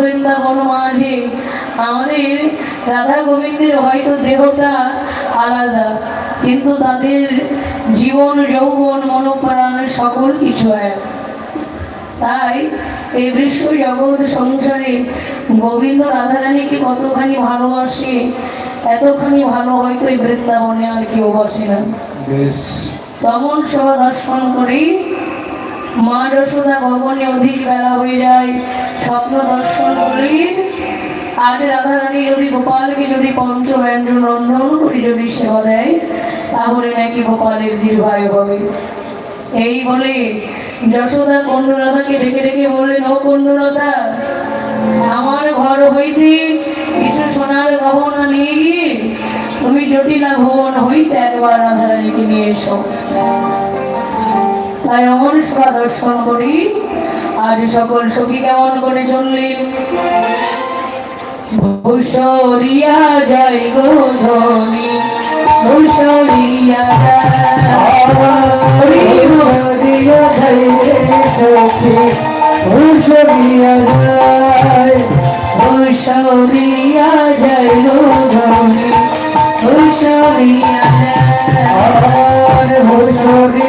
বৃন্দাবন মাঝে আমাদের রাধা গোবিন্দের হয়তো দেহটা আলাদা কিন্তু তাদের জীবন যৌবন মনোপ্রাণ সকল কিছু এক। তাই এই বিশ্ব জগৎ সংসারে গোবিন্দ রাধারানীকে কতখানি ভালোবাসে এতখানি ভালো হয়তো এই বৃন্দাবনে আর কেউ বসে না। তমন সভা দর্শন করেই মা গগনে অধিক বেলা হয়ে যায়। যদি যদি রন্ধন যদি সেবা দেয়, তাহলে নাকি হবে। এই বলে আমার ঘর হইতে কিছু সোনার গহনা নিয়ে গিয়ে তুমি জটিলা ভবন হইতে একবার রাধারানীকে নিয়ে এসো। তাই অমন সভা দর্শন করি। আজ সকল সখী কেমন করে চললেন? ভূষরিয়া জয় গো ধনী ভূষরিয়া হরি হরি ভূষরিয়া জয় গো ধনী ভূষরিয়া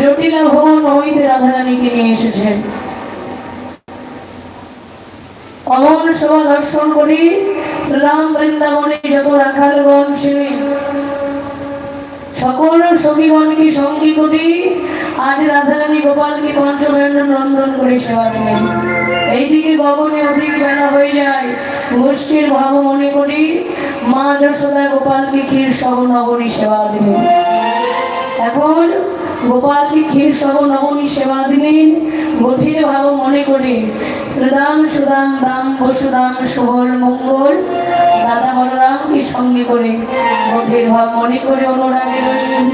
জটিলা রাধারানীকে নিয়ে এসেছেন। অমন সভা দর্শন করি শ্রীরাম বৃন্দাবনে যত রাখালগণ ছিলেন সকল সখীগণকে সঙ্গী করি। আজ রাধারানী গোপালকে পঞ্চব্যঞ্জন রন্ধন করে সেবা দিলেন এইদিকে গগনে অধিক বেলা হয়ে যায় গোষ্ঠীর ভাব মনে করি। মা যশোদা গোপালকে ক্ষীর সহ নগরী সেবা দিলেন। এখন গোপালকে ক্ষীর সহ নবনী সেবা দিলেন। গঠির ভাব মনে করে, শ্রীদাম, সুদাম, দাম, বসুদাম, সুবল, মঙ্গল। দাদা বলরামকে সঙ্গে করে গঠির ভাব মনে করে অনুরাগে রইলেন।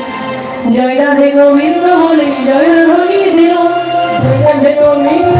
জয় রাধে গোবিন্দ বলে, জয় ধ্বনি দিল Radhe Govinda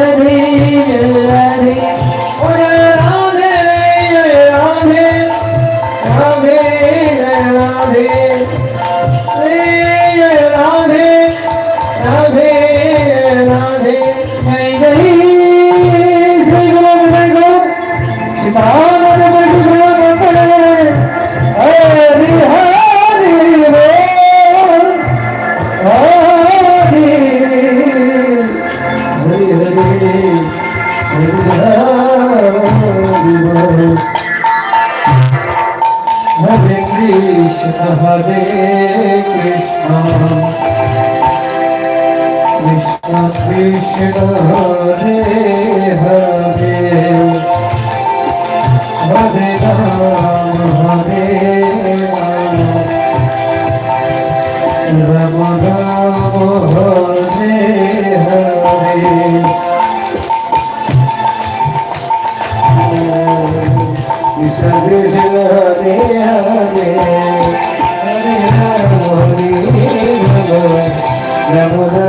Hare Krishna, Hare Krishna, Krishna Krishna, Hare Hare, Hare Ram, Hare Ram, Krishna Krishna Hare Hare Hare Ram Hare Ram